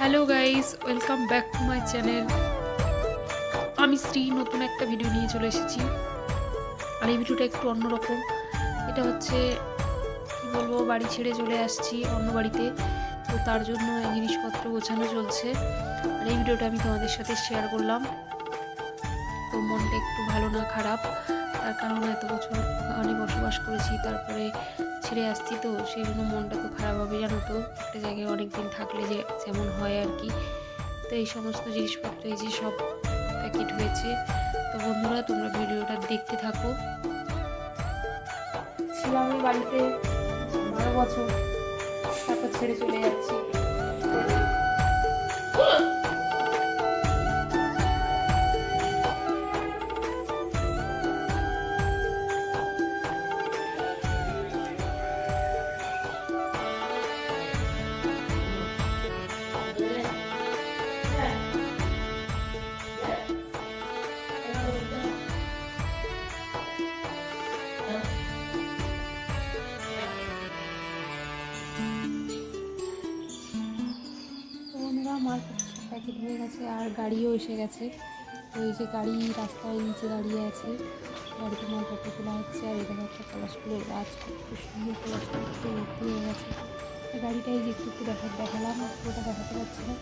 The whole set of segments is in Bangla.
Hello guys welcome back to my channel আমি শ্রী নতুন একটা ভিডিও নিয়ে চলে এসেছি। আর এই ভিডিওটা একটু অন্যরকম। এটা হচ্ছে, কী বলব, বাড়ি ছেড়ে চলে আসছি অন্য বাড়িতে। তো তার জন্য জিনিসপত্র গোছানো চলছে। আর এই ভিডিওটা আমি তোমাদের সাথে শেয়ার করলাম। তো মনটা একটু ভালো না, খারাপ। তার কারণ এত বছর ওখানে বসবাস করেছি। তারপরে ছেড়ে আসছি তো, সেই জন্য মনটা তো খারাপ হবে জানো তো? একটা জায়গায় অনেক দিন থাকলে যে যেমন হয় আর কি। তো এই সমস্ত জিনিসপত্র, এই যে সব প্যাকেট হয়েছে, তো বন্ধুরা, তোমরা ভিডিওটা দেখতে থাকো। ছিলাম বাড়িতে বারো বছর, তারপর ছেড়ে চলে যাচ্ছি। প্যাকেট হয়ে গেছে আর গাড়িও এসে গেছে। তো এই যে গাড়ি রাস্তায় নিচে দাঁড়িয়ে আছে গাড়িতে মালপত্র তোলা হচ্ছে আর এখানে একটা পলাশ ফুলের গাছ, খুব সুন্দর পলাশ ফুল ভর্তি হয়ে গেছে। তো গাড়িটা এই যে একটু দেখা দেখালাম, পুরোটা দেখাতে পারছি না।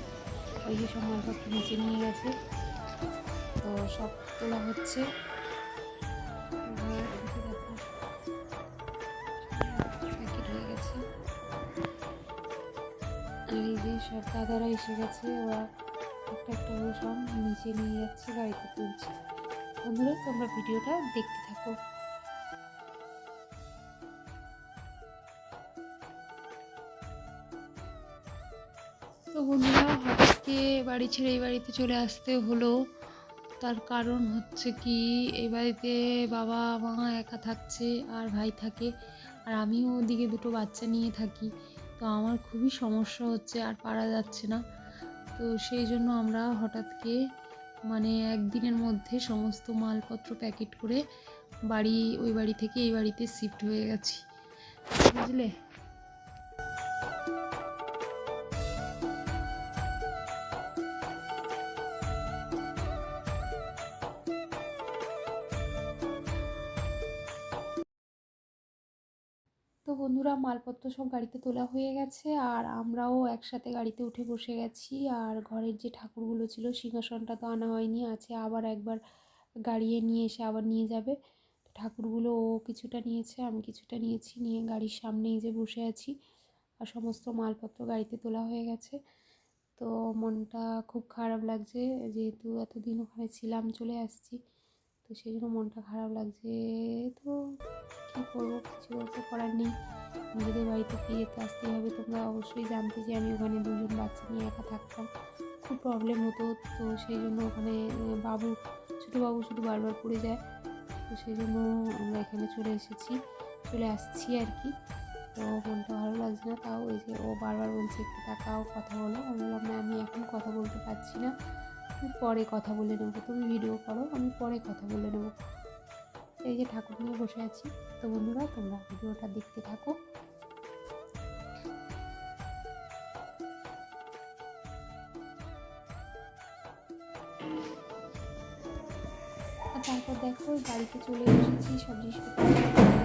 ওই যে সব মালপত্র নিচে নিয়ে গেছে। তো সব তোলা হচ্ছে। সব দাদারা এসে গেছে, ওরা নিচে নিয়ে যাচ্ছে, গাড়িতে তুলছে। বন্ধুরা, তোমরা ভিডিওটা দেখতে থাকো। তো বন্ধুরা হঠাৎকে বাড়ি ছেড়ে এই বাড়িতে চলে আসতে হলো। তার কারণ হচ্ছে কি, এই বাড়িতে বাবা, মা একা থাকছে, আর ভাই থাকে। আর আমিও ওদিকে দুটো বাচ্চা নিয়ে থাকি। তো আমার খুবই সমস্যা হচ্ছে, আর পারা যাচ্ছে না। তো সেই জন্য আমরা হঠাৎ হঠাৎকে মানে একদিনের মধ্যে সমস্ত মালপত্র প্যাকেট করে বাড়ি, ওই বাড়ি থেকে এই বাড়িতে শিফট হয়ে গেছি। বুঝলে? তো বন্ধুরা, মালপত্র সব গাড়িতে তোলা হয়ে গেছে আর আমরাও একসাথে গাড়িতে উঠে বসে গেছি। আর ঘরের যে ঠাকুরগুলো ছিল, সিংহাসনটা তো আনা হয়নি, আছে আবার একবার গাড়িয়ে নিয়ে এসে আবার নিয়ে যাবে। তো ঠাকুরগুলো ও কিছুটা নিয়েছে, আমি কিছুটা নিয়েছি, নিয়ে গাড়ির সামনেই যে বসে আছি আর সমস্ত মালপত্র গাড়িতে তোলা হয়ে গেছে। তো মনটা খুব খারাপ লাগছে, যেহেতু এতদিন ওখানে ছিলাম, চলে আসছি। তো সেই জন্য মনটা খারাপ লাগছে। তো কী করব? কিছু তো করার নেই। নিজেদের বাড়িতে ফিরে তো আসতেই হবে। তোমরা অবশ্যই জানতে যে আমি ওখানে দুজন বাচ্চা নিয়ে একা থাকতাম। খুব প্রবলেম হতো। তো সেই জন্য ওখানে বাবু, ছোটো বাবু শুধু বারবার পড়ে যায়। তো সেই জন্য আমরা এখানে চলে এসেছি। চলে আসছি আর কি। তো মনটা ভালো লাগছে না। তাও ওই যে ও বারবার বলছে, একটু টাকাও কথা বলো। আমি বললাম, না, আমি এখন কথা বলতে পারছি না। পরে কথা বলে নেব, তুমি ভিডিও করো, আমি পরে কথা বলে নেব। এই যে ঠাকুর নিয়ে বসে আছি, তো বন্ধুরা, তোমরা ভিডিওটা দেখতে থাকো। তারপর দেখো, বাড়িতে চলে এসেছি সব জিনিসপত্র।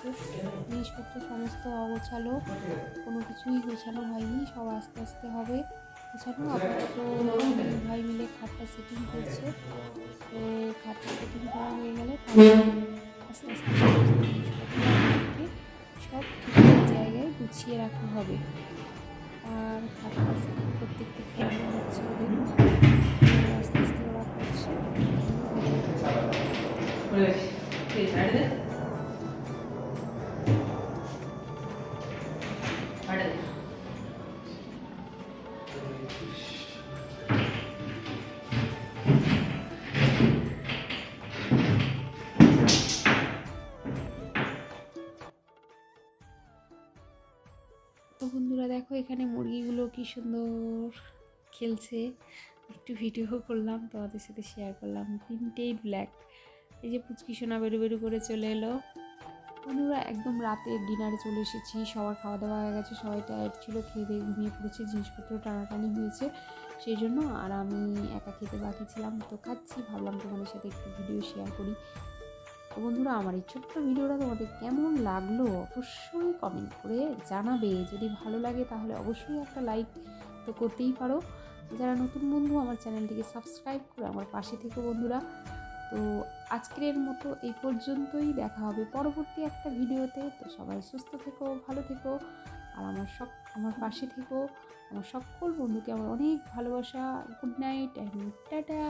হয়েছে জিনিসপত্র সমস্ত অগোছালো, কোনো কিছুই গোছানো হয়নি, সব আস্তে আস্তে হবে। গোছানো আপাতত ভাই মিলে খাটটা সেটিং করছে। তো খাটটা সেটিং করা হয়ে গেলে আস্তে আস্তে সব ঠিকঠাক জায়গায় গুছিয়ে রাখা হবে। আর খাটটা সেটিং করতে একটু হচ্ছে ওদের। আস্তে আস্তে ওরা করছে। তো বন্ধুরা দেখো এখানে মুরগিগুলো কি সুন্দর খেলছে। একটু ভিডিও করলাম, তোমাদের সাথে শেয়ার করলাম। তিনটেই ব্ল্যাক এই যে পুচকি সোনা বেরু বেরু করে চলে এলো। বন্ধুরা একদম রাতের ডিনারে চলে এসেছি। সবার খাওয়া দাওয়া হয়ে গেছে, সবাই টায়ার্ড ছিল, খেয়ে দিয়ে ঘুমিয়ে পড়েছে, জিনিসপত্র টানাটানি হয়েছে। সেই জন্য আর আমি একা খেতে বাকি ছিলাম। তো খাচ্ছি, ভাবলাম তোমাদের সাথে একটু ভিডিও শেয়ার করি। তো বন্ধুরা, আমার এই ছোট্ট ভিডিওটা তোমাদের কেমন লাগল অবশ্যই কমেন্ট করে জানাবে। যদি ভালো লাগে তাহলে অবশ্যই একটা লাইক তো করতেই পারো। যারা নতুন বন্ধু, আমার চ্যানেলটিকে সাবস্ক্রাইব করে আমার পাশে থেকে বন্ধুরা। তো আজকের মতো এই পর্যন্তই, দেখা হবে পরবর্তী একটা ভিডিওতে। তো সবাই সুস্থ থেকো, ভালো থেকো। আর আমার সব, আমার পাশে থেকো। আমার সকল বন্ধুকে আমার অনেক ভালোবাসা। Good night and tata.